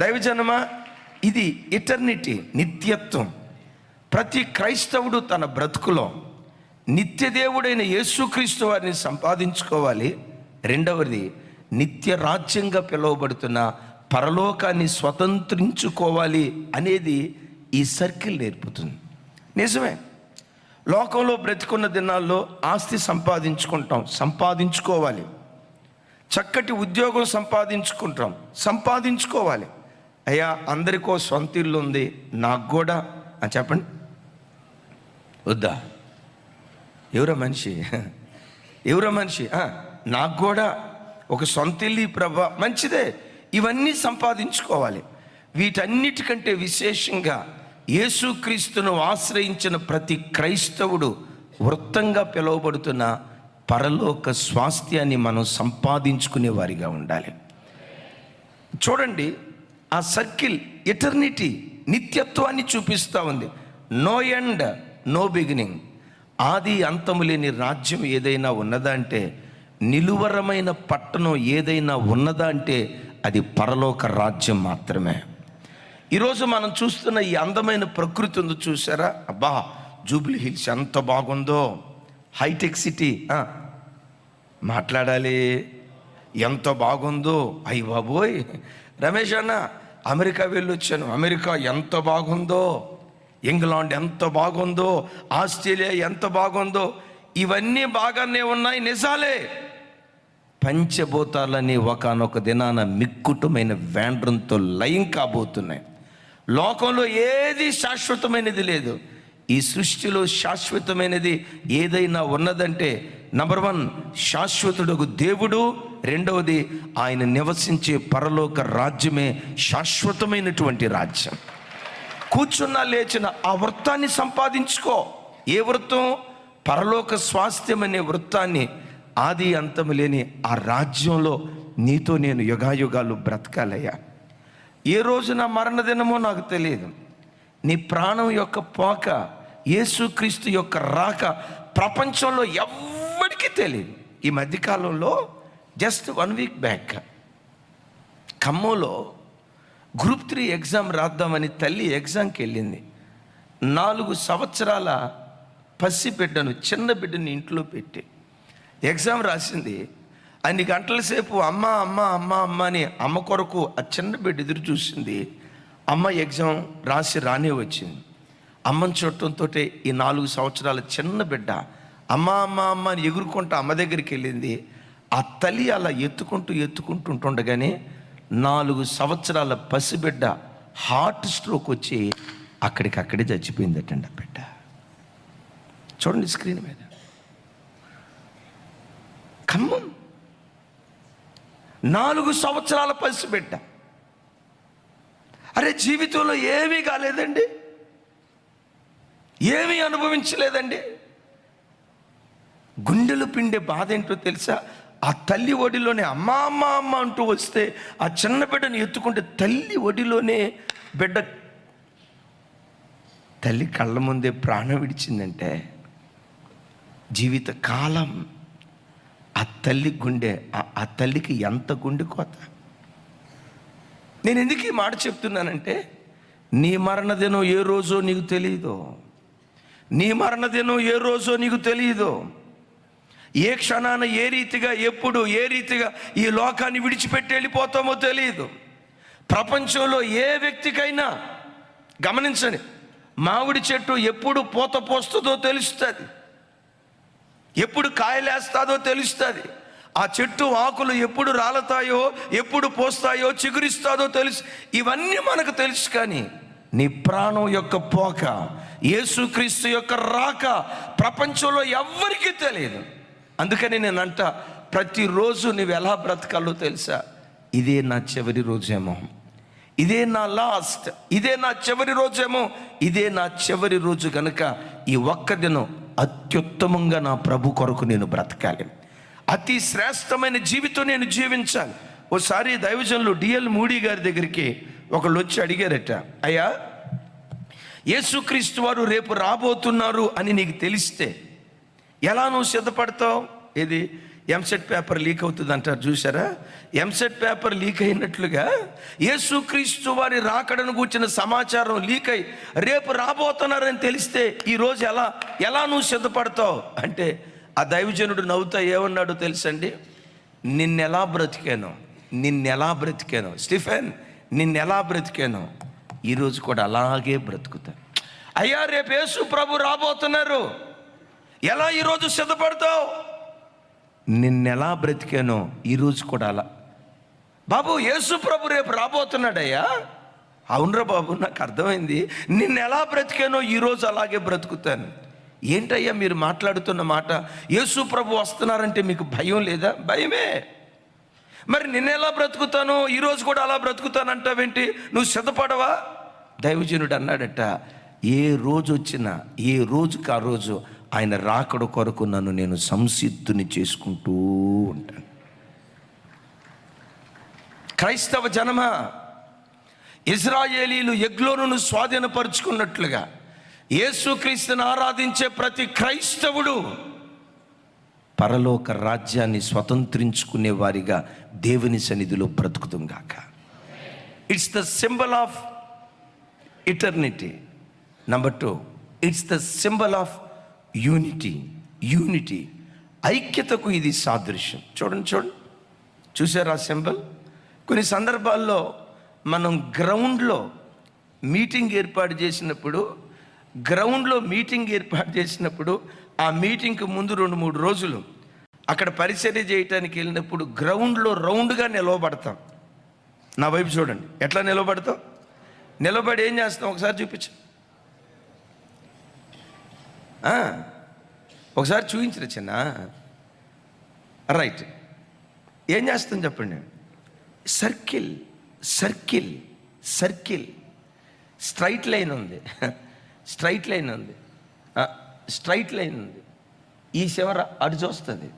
దైవజనమా? ఇది ఇటర్నిటీ నిత్యత్వం. ప్రతి క్రైస్తవుడు తన బ్రతుకులో నిత్యదేవుడైన యేసుక్రీస్తు వారిని సంపాదించుకోవాలి. రెండవది నిత్య రాజ్యంగా పిలువబడుతున్న పరలోకాన్ని స్వతంత్రించుకోవాలి అనేది ఈ సర్కిల్ నేర్పుతుంది. నిజమే. లోకంలో బ్రతికున్న దినాల్లో ఆస్తి సంపాదించుకుంటాం సంపాదించుకోవాలి. చక్కటి ఉద్యోగం సంపాదించుకుంటాం సంపాదించుకోవాలి. అయ్యా అందరికో సొంత ఇల్లు ఉంది నాకు కూడా. అని చెప్పండి. వద్దా? ఎవరో మనిషి. ఎవరో మనిషి. నాకు కూడా ఒక సొంత ఇల్లు ప్రభా. మంచిదే. ఇవన్నీ సంపాదించుకోవాలి. వీటన్నిటికంటే విశేషంగా యేసుక్రీస్తును ఆశ్రయించిన ప్రతి క్రైస్తవుడు వృత్తంగా పిలువబడుతున్న పరలోక స్వాస్థ్యాన్ని మనం సంపాదించుకునే వారిగా ఉండాలి. చూడండి ఆ సర్కిల్ ఎటర్నిటీ నిత్యత్వాన్ని చూపిస్తూ ఉంది. నో ఎండ్ నో బిగినింగ్ ఆది అంతము లేని రాజ్యం ఏదైనా ఉన్నదా అంటే నిలువరమైన పట్టణం ఏదైనా ఉన్నదా అంటే అది పరలోక రాజ్యం మాత్రమే. ఈరోజు మనం చూస్తున్న ఈ అందమైన ప్రకృతి ఉంది చూసారా? అబ్బా జూబ్లీ హిల్స్ ఎంత బాగుందో. హైటెక్ సిటీ మాట్లాడాలి. ఎంత బాగుందో. అయ్యి బాబోయ్. రమేష్ అన్న అమెరికా వెళ్ళొచ్చాను. అమెరికా ఎంత బాగుందో ఇంగ్లాండ్ ఎంత బాగుందో ఆస్ట్రేలియా ఎంత బాగుందో ఇవన్నీ బాగానే ఉన్నాయి నిజాలే. పంచభూతాలని ఒకనొక దినాన మిక్కుటమైన వేండ్రంతో లయం కాబోతున్నాయి. లోకంలో ఏది శాశ్వతమైనది లేదు. ఈ సృష్టిలో శాశ్వతమైనది ఏదైనా ఉన్నదంటే నంబర్ వన్ శాశ్వతుడు దేవుడు రెండవది ఆయన నివసించే పరలోక రాజ్యమే శాశ్వతమైనటువంటి రాజ్యం. కూర్చున్న లేచిన ఆ వృత్తాన్ని సంపాదించుకో. ఏ వృత్తం? పరలోక స్వాస్థ్యం అనే వృత్తాన్ని ఆది అంతము లేని ఆ రాజ్యంలో నీతో నేను యుగాయుగాలు బ్రతకాలయ్యా. ఏ రోజు నా మరణదినమో నాకు తెలియదు. నీ ప్రాణం యొక్క పోక యేసుక్రీస్తు యొక్క రాక ప్రపంచంలో ఎవ్వడికి తెలియదు. ఈ మధ్యకాలంలో జస్ట్ వన్ వీక్ బ్యాక్ ఖమ్మంలో గ్రూప్ త్రీ ఎగ్జామ్ రాద్దామని తల్లి ఎగ్జామ్కి వెళ్ళింది. నాలుగు సంవత్సరాల పసి బిడ్డను చిన్న బిడ్డని ఇంట్లో పెట్టి. ఎగ్జామ్ రాసింది. అన్ని గంటల సేపు అమ్మ అమ్మ అమ్మ అమ్మ అని అమ్మ కొరకు ఆ చిన్న బిడ్డ ఎదురు చూసింది. అమ్మ ఎగ్జామ్ రాసి రానే వచ్చింది. అమ్మని చూడటంతో ఈ నాలుగు సంవత్సరాల చిన్న బిడ్డ అమ్మ అమ్మ అమ్మ అని ఎగురుకుంటూ అమ్మ దగ్గరికి వెళ్ళింది. ఆ తల్లి అలా ఎత్తుకుంటూ ఎత్తుకుంటూ ఉంటుండగానే నాలుగు సంవత్సరాల పసిబిడ్డ హార్ట్ స్ట్రోక్ వచ్చి అక్కడికి అక్కడే చచ్చిపోయిందటండి ఆ బిడ్డ. చూడండి స్క్రీన్ మీద. ఖమ్మం. నాలుగు సంవత్సరాల పసిబిడ్డ. అరే జీవితంలో ఏమీ కాలేదండి. ఏమీ అనుభవించలేదండి. గుండెలు పిండే బాధ ఏంటో తెలుసా? ఆ తల్లి ఒడిలోనే అమ్మ అమ్మ అమ్మ అంటూ వస్తే ఆ చిన్న బిడ్డను ఎత్తుకుంటే తల్లి ఒడిలోనే బిడ్డ తల్లి కళ్ళ ముందే ప్రాణం విడిచిందంటే జీవిత కాలం ఆ తల్లి గుండె ఆ- ఆ తల్లికి ఎంత గుండె కోత? నేను ఎందుకు ఈ మాట చెప్తున్నానంటే నీ మరణదినం ఏ రోజో నీకు తెలియదు నీ మరణదినం ఏ రోజో నీకు తెలియదు ఏ క్షణాన ఏ రీతిగా ఎప్పుడు ఏ రీతిగా ఈ లోకాన్ని విడిచిపెట్టి వెళ్ళిపోతామో తెలియదు ప్రపంచంలో ఏ వ్యక్తికైనా గమనించండి మామిడి చెట్టు ఎప్పుడు పూత పోస్తుందో తెలుస్తుంది. ఎప్పుడు కాయలేస్తాదో తెలుస్తుంది. ఆ చెట్టు ఆకులు ఎప్పుడు రాలతాయో ఎప్పుడు పోస్తాయో చిగురిస్తాదో తెలుసు. ఇవన్నీ మనకు తెలుసు కానీ నీ ప్రాణం యొక్క పోక యేసుక్రీస్తు యొక్క రాక ప్రపంచంలో ఎవ్వరికీ తెలియదు. అందుకని నేను అంట ప్రతిరోజు నువ్వు ఎలా బ్రతకాలో తెలుసా? ఇదే నా చివరి రోజేమో. ఇదే నా లాస్ట్. ఇదే నా చివరి రోజేమో. ఇదే నా చివరి రోజు కనుక ఈ ఒక్క దినం అత్యుత్తమంగా నా ప్రభు కొరకు నేను బ్రతకాలి. అతి శ్రేష్టమైన జీవితం నేను జీవించాలి. ఓసారి దైవజనులు డిఎల్ మూడీ గారి దగ్గరికి ఒకళ్ళు వచ్చి అడిగారట అయ్యా యేసుక్రీస్తు వారు రేపు రాబోతున్నారు అని నీకు తెలిస్తే ఎలా నువ్వు సిద్ధపడతావు? ఇది ఎంసెట్ పేపర్ లీక్ అవుతుంది అంటారు చూసారా ఎంసెట్ పేపర్ లీక్ అయినట్లుగా యేసుక్రీస్తు వారి రాకడను కూర్చిన సమాచారం లీక్ అయి రేపు రాబోతున్నారని తెలిస్తే ఈరోజు ఎలా ఎలా నువ్వు సిద్ధపడతావు? అంటే ఆ దైవజనుడు నవ్వుతా ఏమన్నాడు తెలుసండి? నిన్నెలా బ్రతికాను నిన్నెలా బ్రతికాను. స్టిఫెన్ నిన్నెలా బ్రతికాను? ఈరోజు కూడా అలాగే బ్రతుకుతా. అయ్యా రేపు యేసు ప్రభు రాబోతున్నారు. ఎలా ఈరోజు సిద్ధపడతావు? నిన్నెలా బ్రతికానో ఈరోజు కూడా అలా. బాబు యేసు ప్రభు రేపు రాబోతున్నాడయ్యా? అవునరా బాబు నాకు అర్థమైంది. నిన్న ఎలా బ్రతికానో ఈరోజు అలాగే బ్రతుకుతాను. ఏంటయ్యా మీరు మాట్లాడుతున్న మాట? యేసు ప్రభు వస్తున్నారంటే మీకు భయం లేదా? భయమే. మరి నిన్నెలా బ్రతుకుతాను ఈరోజు కూడా అలా బ్రతుకుతానంటావేంటి? నువ్వు సిద్ధపడవా? దైవజనుడు అన్నాడట ఏ రోజు వచ్చినా ఏ రోజుకి ఆ రోజు ఆయన రాకడ కొరకు నన్ను నేను సంసిద్ధుని చేసుకుంటూ ఉంటాను. క్రైస్తవ జనమ ఇజ్రాయేలీలు ఎగ్లోను స్వాధీనపరుచుకున్నట్లుగా యేసుక్రీస్తుని ఆరాధించే ప్రతి క్రైస్తవుడు పరలోక రాజ్యాన్ని స్వతంత్రించుకునే వారిగా దేవుని సన్నిధిలో బ్రతుకుతుంగాక it's the symbol of eternity number two it's the symbol of unity unity ఐక్యతకు ఇది సాదృశ్యం. చూడండి చూడండి. చూసారా సింబల్? కొన్ని సందర్భాల్లో మనం గ్రౌండ్లో మీటింగ్ ఏర్పాటు చేసినప్పుడు గ్రౌండ్లో మీటింగ్ ఏర్పాటు చేసినప్పుడు ఆ మీటింగ్కి ముందు రెండు మూడు రోజులు అక్కడ పరిచర్య చేయటానికి వెళ్ళినప్పుడు గ్రౌండ్లో రౌండ్గా నిలవబడతాం. నా వైపు చూడండి. ఎట్లా నిలబడతాం? నిలబడి ఏం చేస్తాం? ఒకసారి చూపించు. ఒకసారి చూపించరు చిన్న. రైట్. ఏం చేస్తాం చెప్పండి? Circle circle circle. Straight line ఉంది. స్ట్రైట్ లైన్ ఉంది. స్ట్రైట్ లైన్ ఉంది. ఈ చివర అటు చూస్తుంది.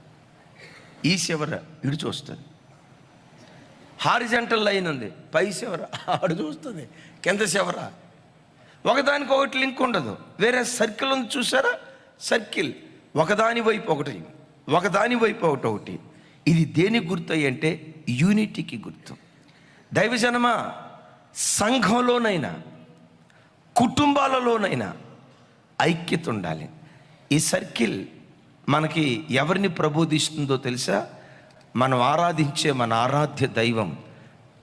ఈ చివర ఇటు చూస్తుంది. హారిజెంటల్ లైన్ ఉంది. పై చివర అడు చూస్తుంది. కింద చివర ఒకదానికి ఒకటి లింక్ ఉండదు. వేరే సర్కిల్ ఉంది చూసారా? సర్కిల్. ఒకదాని వైపు ఒకటి. ఒకదాని వైపు ఒకటి ఒకటి. ఇది దేని గుర్తు అంటే యూనిటీకి గుర్తు. దైవజనమా సంఘంలోనైనా కుటుంబాలలోనైనా ఐక్యత ఉండాలి. ఈ సర్కిల్ మనకి ఎవరిని ప్రబోధిస్తుందో తెలుసా? మనం ఆరాధించే మన ఆరాధ్య దైవం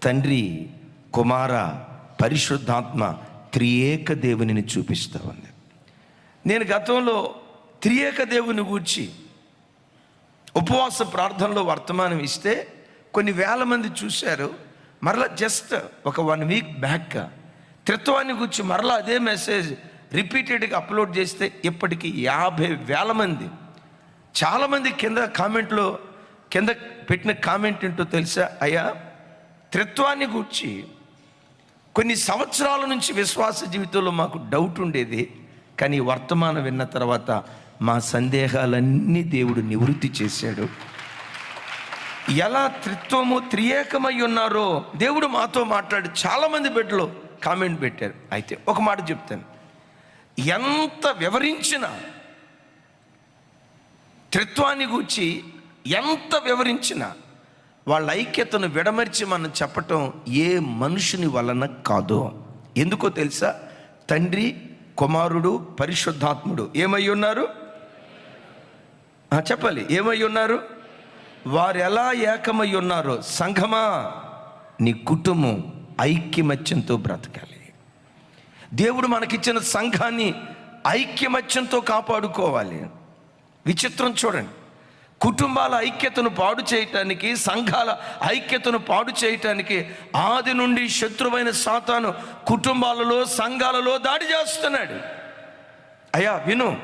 తండ్రి కుమార పరిశుద్ధాత్మ త్రియేక దేవునిని చూపిస్తూ ఉంది నేను గతంలో త్రియేక దేవుని గూర్చి ఉపవాస ప్రార్థనలో వర్తమానం ఇస్తే కొన్ని వేల మంది చూశారు. మరలా జస్ట్ ఒక వన్ వీక్ బ్యాక్ త్రిత్వాన్ని గురించి మరలా అదే మెసేజ్ రిపీటెడ్గా అప్లోడ్ చేస్తే ఇప్పటికీ యాభై వేల మంది. చాలామంది కింద కామెంట్లో కింద పెట్టిన కామెంట్ ఏంటో తెలుసా? అయ్యా త్రిత్వాన్ని గూర్చి కొన్ని సంవత్సరాల నుంచి విశ్వాస జీవితంలో మాకు డౌట్ ఉండేది. కానీ వర్తమానం విన్న తర్వాత మా సందేహాలన్నీ దేవుడు నివృత్తి చేశాడు. ఎలా త్రిత్వము త్రియేకమై ఉన్నారో దేవుడు మాతో మాట్లాడి చాలామంది బిడ్డలు కామెంట్ పెట్టారు. అయితే ఒక మాట చెప్తాను. ఎంత వివరించినా త్రిత్వాన్ని గూర్చి ఎంత వివరించినా వాళ్ళ ఐక్యతను విడమర్చి మనం చెప్పటం ఏ మనుషుని వలన కాదు. ఎందుకో తెలుసా? తండ్రి కుమారుడు పరిశుద్ధాత్ముడు. ఏమై ఉన్నారు? చెప్పాలి. ఏమై ఉన్నారు? వారు ఎలా ఏకమై ఉన్నారో. సంఘమా నీ కుటుంబం ఐక్యమత్యంతో బ్రతకాలి. దేవుడు మనకిచ్చిన సంఘాన్ని ఐక్యమత్యంతో కాపాడుకోవాలి. విచిత్రం చూడండి. కుటుంబాల ఐక్యతను పాడు చేయటానికి సంఘాల ఐక్యతను పాడు చేయటానికి ఆది నుండి శత్రువైన సాతాను కుటుంబాలలో సంఘాలలో దాడి చేస్తున్నాడు. అయ్యా విను.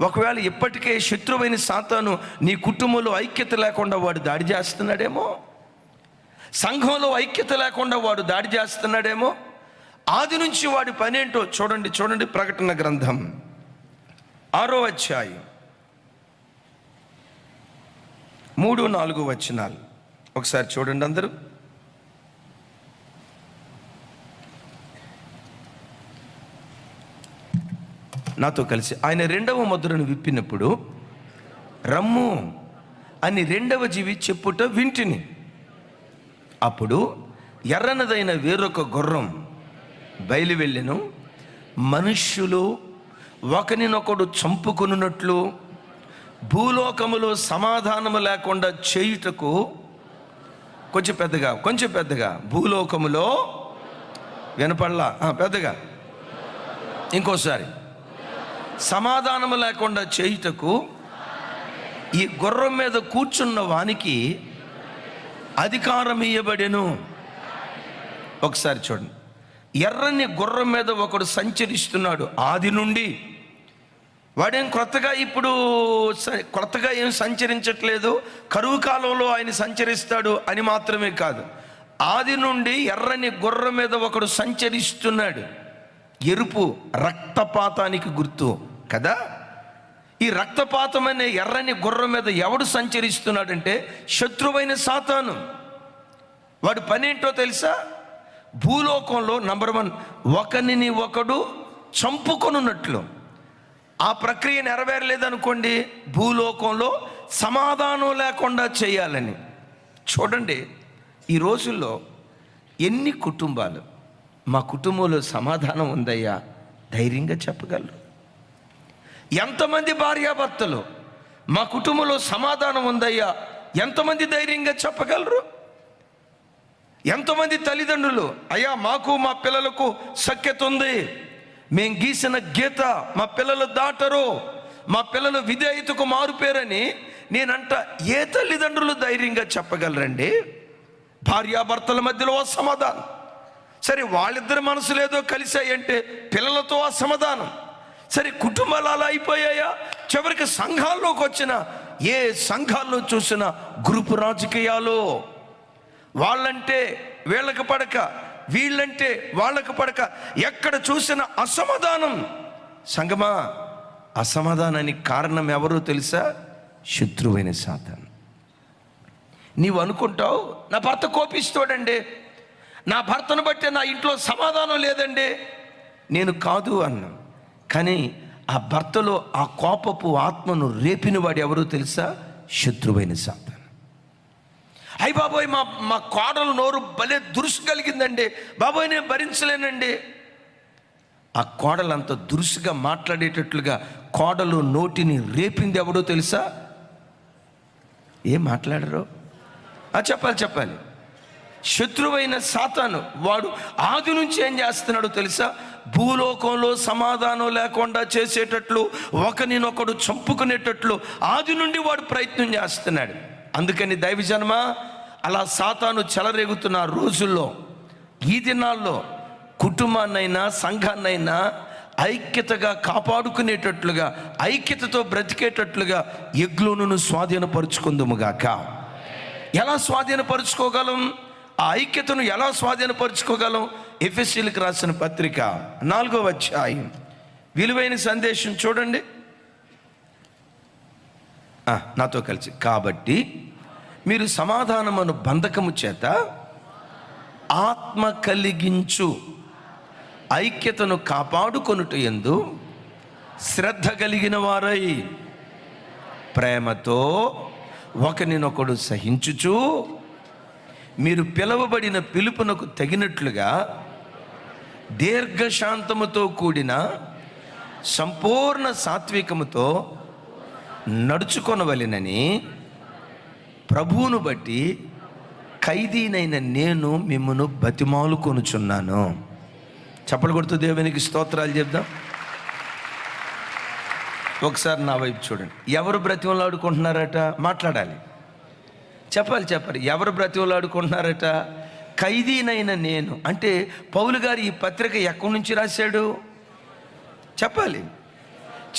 ఒకవేళ ఇప్పటికే శత్రువైన సాతాను నీ కుటుంబంలో ఐక్యత లేకుండా వాడు దాడి చేస్తున్నాడేమో? సంఘంలో ఐక్యత లేకుండా వాడు దాడి చేస్తున్నాడేమో? ఆది నుంచి వాడి పనేంటో చూడండి చూడండి ప్రకటన గ్రంథం. ఆరో అధ్యాయం. మూడు నాలుగు వచనాలు. ఒకసారి చూడండి అందరూ. నాతో కలిసి. ఆయన రెండవ ముద్రను విప్పినప్పుడు రమ్ము అని రెండవ జీవి చెప్పుట వింటిని. అప్పుడు ఎర్రనదైన వేరొక గుర్రం బయలు వెళ్ళెను. మనుష్యులు ఒకరినొకడు చంపుకున్నట్లు భూలోకములో సమాధానము లేకుండా చేయుటకు కొంచెం పెద్దగా కొంచెం పెద్దగా. భూలోకములో వినపడలా? పెద్దగా. ఇంకోసారి. సమాధానము లేకుండా చేయుటకు ఈ గుర్రం మీద కూర్చున్న వానికి అధికారం ఇయ్యబడెను ఒకసారి చూడండి. ఎర్రని గుర్రం మీద ఒకడు సంచరిస్తున్నాడు. ఆది నుండి వాడేం క్రొత్తగా ఇప్పుడు క్రొత్తగా ఏం సంచరించట్లేదు కరువు కాలంలో ఆయన సంచరిస్తాడు అని మాత్రమే కాదు. ఆది నుండి ఎర్రని గుర్రం మీద ఒకడు సంచరిస్తున్నాడు. ఎరుపు రక్తపాతానికి గుర్తు కదా? ఈ రక్తపాతం అనే ఎర్రని గుర్రం మీద ఎవడు సంచరిస్తున్నాడంటే శత్రువైన సాతాను. వాడి పని ఏంటో తెలుసా? భూలోకంలో నంబర్ వన్ ఒకరిని ఒకడు చంపుకొనున్నట్లు. ఆ ప్రక్రియ నెరవేరలేదనుకోండి భూలోకంలో సమాధానం లేకుండా చేయాలని. చూడండి ఈ రోజుల్లో ఎన్ని కుటుంబాలు మా కుటుంబంలో సమాధానం ఉందయ్యా? ధైర్యంగా చెప్పగలరు. ఎంతమంది భార్యాభర్తలు మా కుటుంబంలో సమాధానం ఉందయ్యా? ఎంతమంది ధైర్యంగా చెప్పగలరు? ఎంతమంది తల్లిదండ్రులు అయ్యా మాకు మా పిల్లలకు సఖ్యత ఉంది మేం గీసిన గీత మా పిల్లలు దాటరు. మా పిల్లలు విధేయతకు మారుపేరని నేనంట ఏ తల్లిదండ్రులు ధైర్యంగా చెప్పగలరండి? భార్యాభర్తల మధ్యలో అసమాధానం. సరే వాళ్ళిద్దరి మనసులు ఏదో కలిసాయంటే పిల్లలతో అసమాధానం. సరే కుటుంబాలు అలా అయిపోయాయా? చివరికి సంఘాల్లోకి వచ్చిన ఏ సంఘాల్లో చూసినా గ్రూపు రాజకీయాలు. వాళ్ళంటే వీళ్ళకి పడక వీళ్ళంటే వాళ్ళకు పడక ఎక్కడ చూసిన అసమాధానం? సంగమా అసమాధానానికి కారణం ఎవరో తెలుసా? శత్రువైన సాతాను. నీవు అనుకుంటావు నా భర్త కోపిస్తాడండి. నా భర్తను బట్టి నా ఇంట్లో సమాధానం లేదండి. నేను కాదు అన్నా. కానీ ఆ భర్తలో ఆ కోపపు ఆత్మను రేపినవాడు ఎవరో తెలుసా? శత్రువైన సాతాను. అయ్యి బాబోయ్ మా మా కోడలు నోరు భలే దురుసు కలిగిందండి బాబోయ్ నేను భరించలేనండి. ఆ కోడలు అంత దురుసుగా మాట్లాడేటట్లుగా కోడలు నోటిని రేపింది ఎవడో తెలుసా? ఏం మాట్లాడరు? చెప్పాలి చెప్పాలి. శత్రువైన సాతాను వాడు ఆది నుంచి ఏం చేస్తున్నాడో తెలుసా? భూలోకంలో సమాధానం లేకుండా చేసేటట్లు ఒకరినొకడు చంపుకునేటట్లు ఆది నుండి వాడు ప్రయత్నం చేస్తున్నాడు. అందుకని దైవజన్మ అలా సాతాను చెలరేగుతున్న రోజుల్లో ఈ దినాల్లో కుటుంబాన్నైనా సంఘాన్నైనా ఐక్యతగా కాపాడుకునేటట్లుగా ఐక్యతతో బ్రతికేటట్లుగా ఎగ్లోను స్వాధీనపరుచుకుందుముగాక ఎలా స్వాధీనపరుచుకోగలం? ఆ ఐక్యతను ఎలా స్వాధీనపరుచుకోగలం? ఎఫ్ఎస్సీలకు రాసిన పత్రిక నాలుగో అధ్యాయం. విలువైన సందేశం చూడండి. నాతో కలిసి. కాబట్టి మీరు సమాధానమును బంధకము చేత ఆత్మ కలిగించు. ఐక్యతను కాపాడుకొనుట ఎందు శ్రద్ధ కలిగిన వారై. ప్రేమతో ఒకరినొకడు సహించుచు. మీరు పిలవబడిన పిలుపునకు తగినట్లుగా దీర్ఘశాంతముతో కూడిన సంపూర్ణ సాత్వికముతో నడుచుకొనవలెనని ప్రభువును బట్టి ఖైదీనైన నేను మిమ్మను బతిమాలు కొనుచున్నాను. చప్పలు కొడుతూ దేవునికి స్తోత్రాలు చెప్దాం. ఒకసారి నా వైపు చూడండి. ఎవరు బ్రతిమలాడుకుంటున్నారట మాట్లాడాలి. చెప్పాలి చెప్పాలి. ఎవరు బ్రతిమలాడుకుంటున్నారట ఖైదీనైన నేను. అంటే పౌలు గారు ఈ పత్రిక ఎక్కడి నుంచి రాశాడు? చెప్పాలి.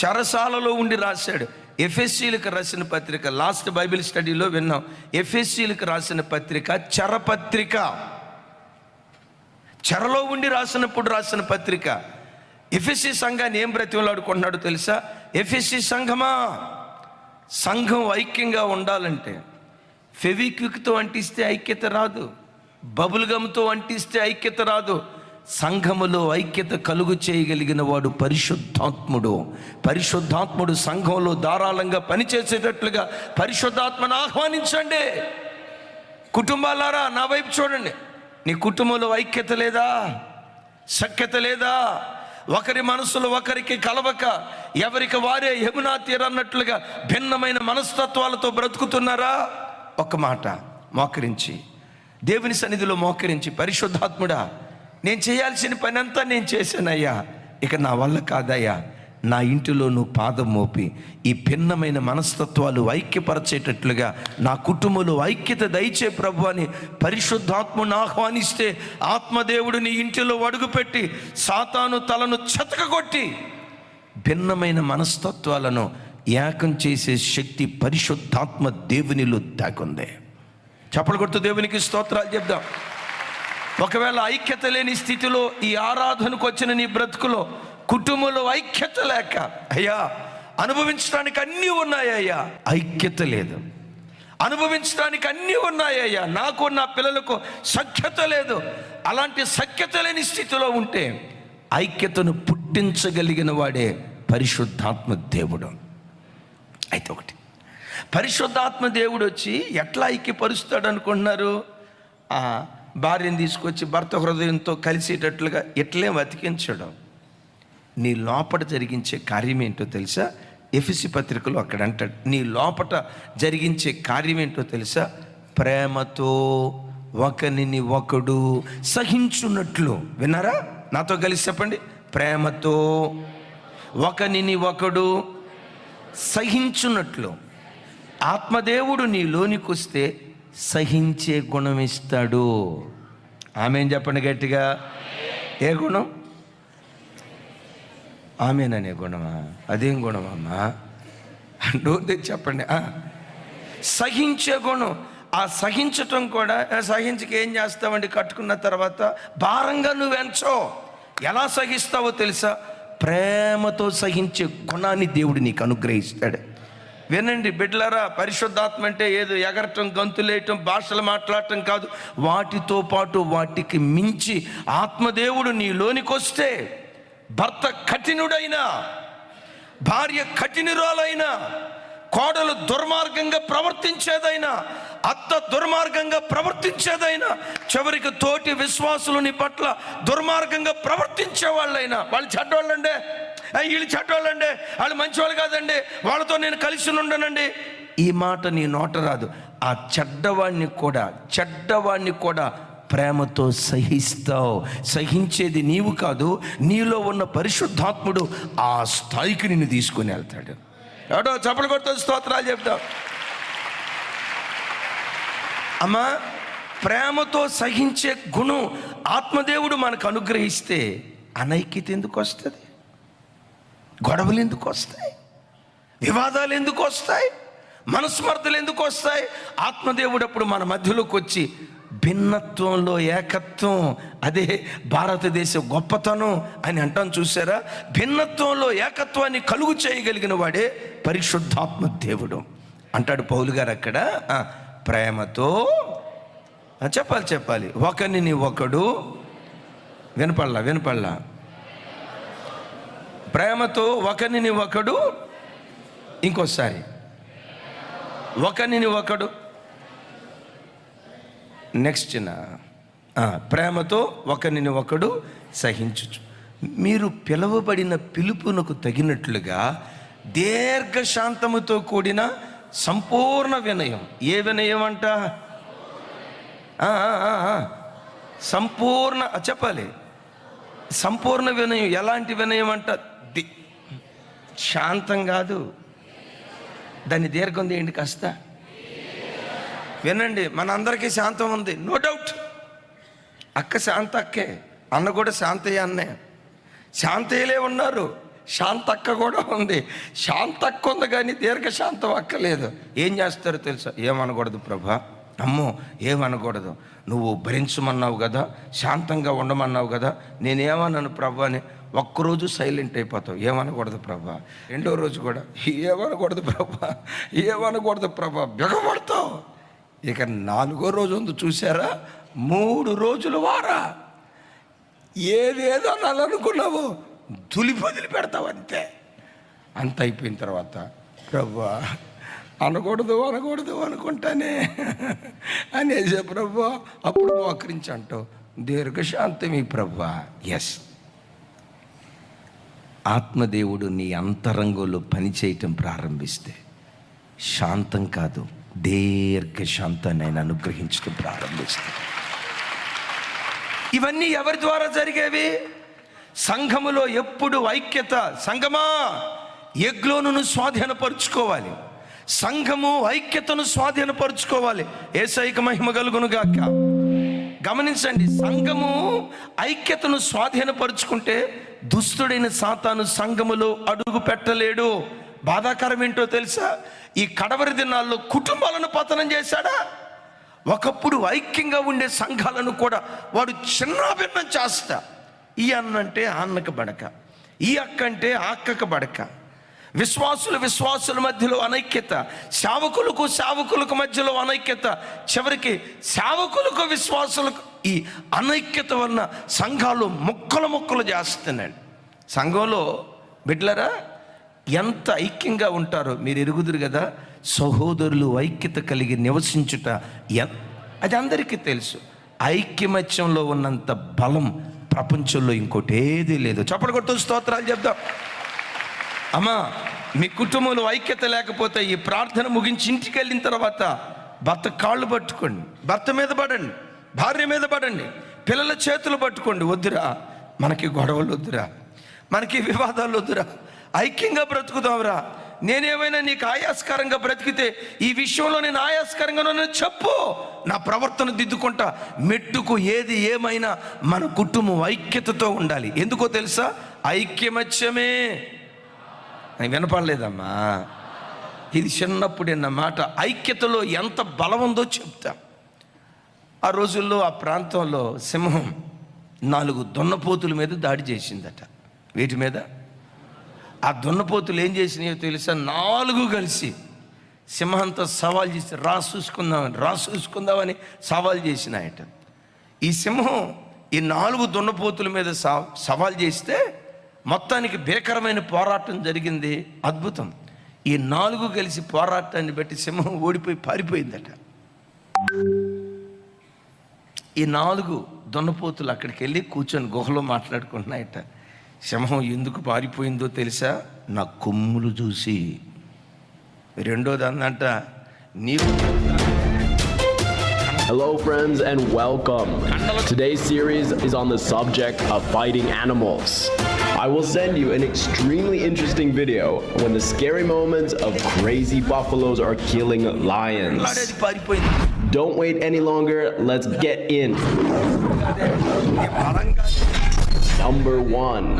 చెరసాలలో ఉండి రాశాడు. ఎఫ్ఎస్సీలకు రాసిన పత్రిక లాస్ట్ బైబిల్ స్టడీలో విన్నాం. ఎఫ్ఎస్సీలకు రాసిన పత్రిక చరపత్రిక. చెరలో ఉండి రాసినప్పుడు రాసిన పత్రిక. ఎఫ్ఎస్సి సంఘాన్ని ఏం బ్రతిమలాడుకుంటున్నాడో తెలుసా? ఎఫ్ఎస్సి సంఘమా? సంఘం ఐక్యంగా ఉండాలంటే ఫెవిక్విక్తో అంటిస్తే ఐక్యత రాదు. బబుల్ గమ్తో అంటిస్తే ఐక్యత రాదు. సంఘములో ఐక్యత కలుగు చేయగలిగిన వాడు పరిశుద్ధాత్ముడు. పరిశుద్ధాత్ముడు సంఘంలో ధారాళంగా పనిచేసేటట్లుగా పరిశుద్ధాత్మను ఆహ్వానించండి. కుటుంబాలారా నా వైపు చూడండి. నీ కుటుంబంలో ఐక్యత లేదా? సఖ్యత లేదా? ఒకరి మనసులో ఒకరికి కలవక ఎవరికి వారే యమునా తీరన్నట్లుగా భిన్నమైన మనస్తత్వాలతో బ్రతుకుతున్నారా? ఒక మాట మోకరించి. దేవుని సన్నిధిలో మోకరించి పరిశుద్ధాత్ముడా నేను చేయాల్సిన పని అంతా నేను చేశానయ్యా. ఇక నా వల్ల కాదయ్యా. నా ఇంటిలో నువ్వు పాదం మోపి ఈ భిన్నమైన మనస్తత్వాలు ఐక్యపరచేటట్లుగా నా కుటుంబంలో ఐక్యత దయచే ప్రభు అని పరిశుద్ధాత్మను ఆహ్వానిస్తే ఆత్మదేవుడు నీ ఇంటిలో అడుగుపెట్టి సాతాను తలను చెతకగొట్టి భిన్నమైన మనస్తత్వాలను ఏకం చేసే శక్తి పరిశుద్ధాత్మ దేవునిలో దాకుందే చప్పలు కొడుతూ దేవునికి స్తోత్రాలు చెప్దాం. ఒకవేళ ఐక్యత లేని స్థితిలో ఈ ఆరాధనకు వచ్చిన నీ బ్రతుకులో కుటుంబంలో ఐక్యత లేక అయ్యా అనుభవించడానికి అన్నీ ఉన్నాయ్యా ఐక్యత లేదు. అనుభవించడానికి అన్నీ ఉన్నాయ్యా నాకు నా పిల్లలకు సఖ్యత లేదు. అలాంటి సఖ్యత లేని స్థితిలో ఉంటే ఐక్యతను పుట్టించగలిగిన వాడే పరిశుద్ధాత్మ దేవుడు. అయితే ఒకటి పరిశుద్ధాత్మ దేవుడు వచ్చి ఎట్లా ఐక్యపరుస్తాడు అనుకుంటున్నారు భార్యను తీసుకొచ్చి భర్త హృదయంతో కలిసేటట్లుగా ఎట్లే బతికించడం. నీ లోపట జరిగించే కార్యం ఏంటో తెలుసా? ఎఫిసి పత్రికలో అక్కడ అంటాడు. నీ లోపట జరిగించే కార్యం ఏంటో తెలుసా? ప్రేమతో ఒకరిని ఒకడు సహించున్నట్లు. విన్నారా? నాతో కలిసి చెప్పండి. ప్రేమతో ఒకరిని ఒకడు సహించున్నట్లు. ఆత్మదేవుడు నీ లోనికి వస్తే సహించే గుణం ఇస్తాడు ఆమె చెప్పండి గట్టిగా? ఏ గుణం? ఆమెననే గుణమా? అదేం గుణమమ్మా? డోర్ చెప్పండి. సహించే గుణం. ఆ సహించటం కూడా సహించక ఏం చేస్తావండి కట్టుకున్న తర్వాత భారంగా నువ్వు ఎంచో. ఎలా సహిస్తావో తెలుసా? ప్రేమతో సహించే గుణాన్ని దేవుడు నీకు అనుగ్రహిస్తాడు. వినండి బిడ్లరా పరిశుద్ధాత్మ అంటే ఏదో ఎగరటం గంతులేయటం భాషలు మాట్లాడటం కాదు. వాటితో పాటు వాటికి మించి ఆత్మదేవుడు నీ లోనికొస్తే భర్త కఠినుడైనా భార్య కఠినురాలైనా కోడలు దుర్మార్గంగా ప్రవర్తించేదైనా అత్త దుర్మార్గంగా ప్రవర్తించేదైనా చివరికి తోటి విశ్వాసులు నీ పట్ల దుర్మార్గంగా ప్రవర్తించే వాళ్ళైనా వాళ్ళు చెడ్డవాళ్ళండే వీళ్ళు చెడ్డోళ్ళండి. వాళ్ళు మంచివాళ్ళు కాదండి. వాళ్ళతో నేను కలిసి ఉండనండి. ఈ మాట నీ నోట రాదు. ఆ చెడ్డవాణ్ణి కూడా చెడ్డవాణ్ణి కూడా ప్రేమతో సహిస్తావు. సహించేది నీవు కాదు. నీలో ఉన్న పరిశుద్ధాత్ముడు ఆ స్థాయికి నిన్ను తీసుకొని వెళ్తాడు. ఎవడో చప్పలు కొడుతూ స్తోత్రాలు చెప్తావు. అమ్మా ప్రేమతో సహించే గుణం ఆత్మదేవుడు మనకు అనుగ్రహిస్తే అనైక్యత ఎందుకు వస్తుంది? గొడవలు ఎందుకు వస్తాయి? వివాదాలు ఎందుకు వస్తాయి? మనస్మర్థలు ఎందుకు వస్తాయి? ఆత్మదేవుడు అప్పుడు మన మధ్యలోకి వచ్చి భిన్నత్వంలో ఏకత్వం అదే భారతదేశ గొప్పతనం అని అంటాం చూసారా? భిన్నత్వంలో ఏకత్వాన్ని కలుగు చేయగలిగిన వాడే పరిశుద్ధాత్మ దేవుడు. అంటాడు పౌలు గారు అక్కడ ప్రేమతో చెప్పాలి చెప్పాలి. ఒకరిని ఒకడు వినపడలా వినపడలా? ప్రేమతో ఒకరిని ఒకడు ఇంకోసారి. ఒకరిని ఒకడు. నెక్స్ట్ నా ప్రేమతో ఒకరిని ఒకడు సహించుచు. మీరు పిలువబడిన పిలుపునకు తగినట్లుగా దీర్ఘశాంతముతో కూడిన సంపూర్ణ వినయం. ఏ వినయం అంట సంపూర్ణ చెప్పాలి. సంపూర్ణ వినయం ఎలాంటి వినయం అంట శాంతం కాదు. దాన్ని దీర్ఘం తీయండి కాస్త. వినండి మన అందరికీ శాంతం ఉంది. నో డౌట్ అక్క శాంత అక్కే అన్న కూడా శాంతయ్య అన్నే. శాంతయ్యలే ఉన్నారు. శాంత అక్క కూడా ఉంది. శాంత అక్క ఉంది కానీ దీర్ఘ శాంతం అక్కలేదు. ఏం చేస్తారో తెలుసా? ఏమనకూడదు ప్రభా? అమ్మో ఏమనకూడదు. నువ్వు భరించమన్నావు కదా శాంతంగా ఉండమన్నావు కదా నేనేమన్నాను ప్రభా అని ఒక్కరోజు సైలెంట్ అయిపోతావు. ఏమనకూడదు ప్రభా. రెండో రోజు కూడా ఏమనకూడదు ప్రభా ఏమనకూడదు ప్రభా బిగపడతావు. ఇక నాలుగో రోజు ఉంది చూసారా? మూడు రోజులు వారా. ఏదేదో అనాలనుకున్నావో దులిపదిలి పెడతావు అంతే. అంత అయిపోయిన తర్వాత ప్రభా అనకూడదు అనకూడదు అనుకుంటానే అనేసే ప్రభు? అప్పుడు మోకరించి అంటావు దీర్ఘశాంతమి ప్రభు. ఎస్ ఆత్మదేవుడు నీ అంతరంగంలో పనిచేయటం ప్రారంభిస్తే శాంతం కాదు దీర్ఘశాంతాన్ని ఆయన అనుగ్రహించడం ప్రారంభిస్తే. ఇవన్నీ ఎవరి ద్వారా జరిగేవి? సంఘములో ఎప్పుడు ఐక్యత సంఘమా? ఎగ్లోను స్వాధీనపరుచుకోవాలి. సంఘము ఐక్యతను స్వాధీనపరుచుకోవాలి. ఏసైక మహిమ కలుగును గాక. గమనించండి సంఘము ఐక్యతను స్వాధీనపరుచుకుంటే దుస్తుడైన సాతాను సంఘములో అడుగు పెట్టలేడు. బాధాకరం ఏంటో తెలుసా? ఈ కడవరి దినాల్లో కుటుంబాలను పతనం చేశాడా? ఒకప్పుడు ఐక్యంగా ఉండే సంఘాలను కూడా వాడు చిన్నాభిన్నం చేస్తా. ఈ అన్నంటే అన్నకు బడక. ఈ అక్క అంటే అక్కకు బడక. విశ్వాసులు విశ్వాసుల మధ్యలో అనైక్యత సేవకులకు సేవకులకు మధ్యలో అనైక్యత చివరికి సేవకులకు విశ్వాసులకు ఈ అనైక్యత వలన సంఘాలు ముక్కలు ముక్కలు చేస్తున్నాయండి సంఘంలో బిడ్లరా ఎంత ఐక్యంగా ఉంటారో మీరు ఎరుగుదురు కదా సహోదరులు ఐక్యత కలిగి నివసించుట అది అందరికీ తెలుసు. ఐక్యమత్యంలో ఉన్నంత బలం ప్రపంచంలో ఇంకోటి ఏదీ లేదు. చప్పటి కొట్టు స్తోత్రాలు చెప్దాం. అమ్మా మీ కుటుంబంలో ఐక్యత లేకపోతే ఈ ప్రార్థన ముగించి ఇంటికి వెళ్ళిన తర్వాత భర్త కాళ్ళు పట్టుకోండి భర్త మీద పడండి భార్య మీద పడండి పిల్లల చేతులు పట్టుకోండి వద్దురా. మనకి గొడవలు వద్దురా. మనకి వివాదాలు వద్దురా. ఐక్యంగా బ్రతుకుదాంరా. నేనేమైనా నీకు ఆయాస్కరంగా బ్రతికితే ఈ విషయంలో నేను ఆయాస్కరంగా చెప్పు. నా ప్రవర్తన దిద్దుకుంటా. మెట్టుకు ఏది ఏమైనా మన కుటుంబం ఐక్యతతో ఉండాలి. ఎందుకో తెలుసా? ఐక్యమత్యమే. వినపడలేదమ్మా. ఇది చిన్నప్పుడు అన్న మాట. ఐక్యతలో ఎంత బలం ఉందో చెప్తా. ఆ రోజుల్లో ఆ ప్రాంతంలో సింహం నాలుగు దున్నపోతుల మీద దాడి చేసిందట. వీటి మీద? ఆ దున్నపోతులు ఏం చేసినాయో తెలుసా? నాలుగు కలిసి సింహంతో సవాల్ చేసి రా చూసుకుందామని రా చూసుకుందామని సవాల్ చేసినాయట. ఈ సింహం ఈ నాలుగు దున్నపోతుల మీద సవాల్ చేస్తే మొత్తానికి భీకరమైన పోరాటం జరిగింది అద్భుతం. ఈ నాలుగు కలిసి పోరాటాన్ని బట్టి సింహం ఓడిపోయి పారిపోయిందట. ఈ నాలుగు దున్నపోతులు అక్కడికి వెళ్ళి కూర్చొని గుహలో మాట్లాడుకుంటున్నాయట. సింహం ఎందుకు పారిపోయిందో తెలుసా? నా కొమ్ములు చూసి. రెండోది అందంట నీవు Hello, friends, and welcome. Today's series is on the subject of fighting animals. I will send you an extremely interesting video when the scary moments of crazy buffaloes are killing lions. Don't wait any longer, let's get in. Number one.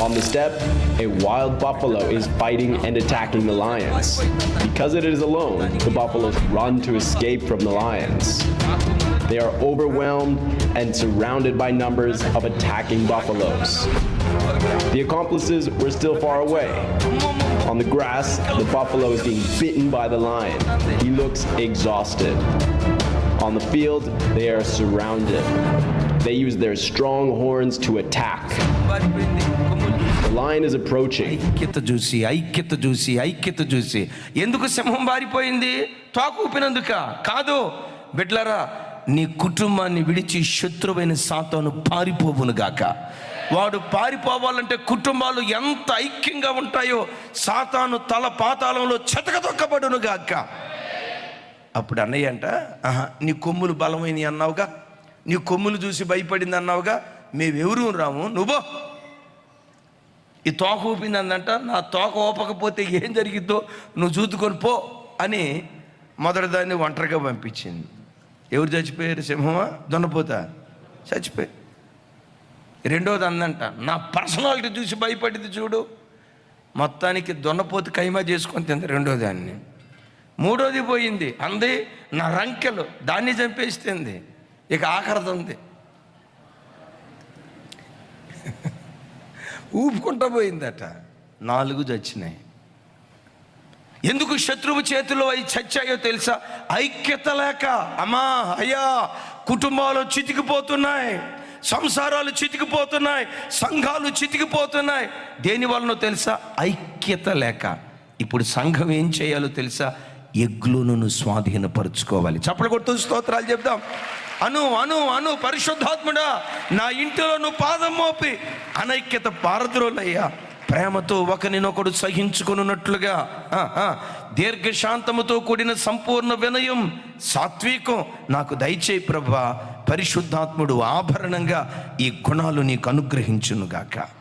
On the step, a wild buffalo is fighting and attacking the lions. Because it is alone, the buffaloes run to escape from the lions. They are overwhelmed and surrounded by numbers of attacking buffaloes. The accomplices were still far away. On the grass, the buffalo is being bitten by the lion. He looks exhausted. On the field, they are surrounded. They use their strong horns to attack. The lion is approaching. ఐక్యత చూసి ఐక్యత చూసి ఐక్యత చూసి ఎందుకు సింహం పారిపోయింది తోక ఊపినందుక కాదు బిడ్లరా నీ కుటుంబాన్ని విడిచి శత్రువైన సాతాను పారిపోవును గాక వాడు పారిపోవాలంటే కుటుంబాలు ఎంత ఐక్యంగా ఉంటాయో సాతాను తల పాతాళంలో చెతకదొక్కబడును గాక. అప్పుడు అన్నయ్య అంట ఆహా నీ కొమ్ములు బలమైనవి అన్నావుగా నీ కొమ్ములు చూసి భయపడింది అన్నావుగా మేమెవరూ రాము నువ్వో ఈ తోక ఊపింది అందంట నా తోక ఊపకపోతే ఏం జరిగిద్దో నువ్వు చూసుకొని పో అని మొదటి దాన్ని ఒంటరిగా పంపించింది. ఎవరు చచ్చిపోయారు సింహమా? దొన్నపోతా. చచ్చిపోయి రెండోది అందంట నా పర్సనాలిటీ చూసి భయపడింది చూడు. మొత్తానికి దొన్నపోతు కైమా చేసుకొని తింది రెండో దాన్ని మూడోది పోయింది అంది నా రంకెలు దాన్ని చంపేస్తుంది ఇక ఆఖరిది ఉంది. ఊపుకుంటా పోయిందట. నాలుగు చచ్చినాయి. ఎందుకు శత్రువు చేతిలో అవి చచ్చాయో తెలుసా? ఐక్యత లేక అమ్మా అయ్యా కుటుంబాలు చితికిపోతున్నాయి. సంసారాలు చితికిపోతున్నాయి సంఘాలు చితికిపోతున్నాయి. దేని వలనో తెలుసా? ఐక్యత లేక. ఇప్పుడు సంఘం ఏం చేయాలో తెలుసా? ఎగ్లును స్వాధీనపరుచుకోవాలి. చప్పలు కొట్టు స్తోత్రాలు చెప్దాం. అను అను అను పరిశుద్ధాత్ముడా నా ఇంటిలో నువ్వు పాదం మోపి. అనైక్యత పారద్రోలయ్యా. ప్రేమతో ఒకరినొకడు సహించుకున్నట్లుగా దీర్ఘశాంతముతో కూడిన సంపూర్ణ వినయం సాత్వికం. నాకు దయచేయి ప్రభా పరిశుద్ధాత్ముడు ఆభరణంగా ఈ గుణాలు నీకు అనుగ్రహించునుగాక.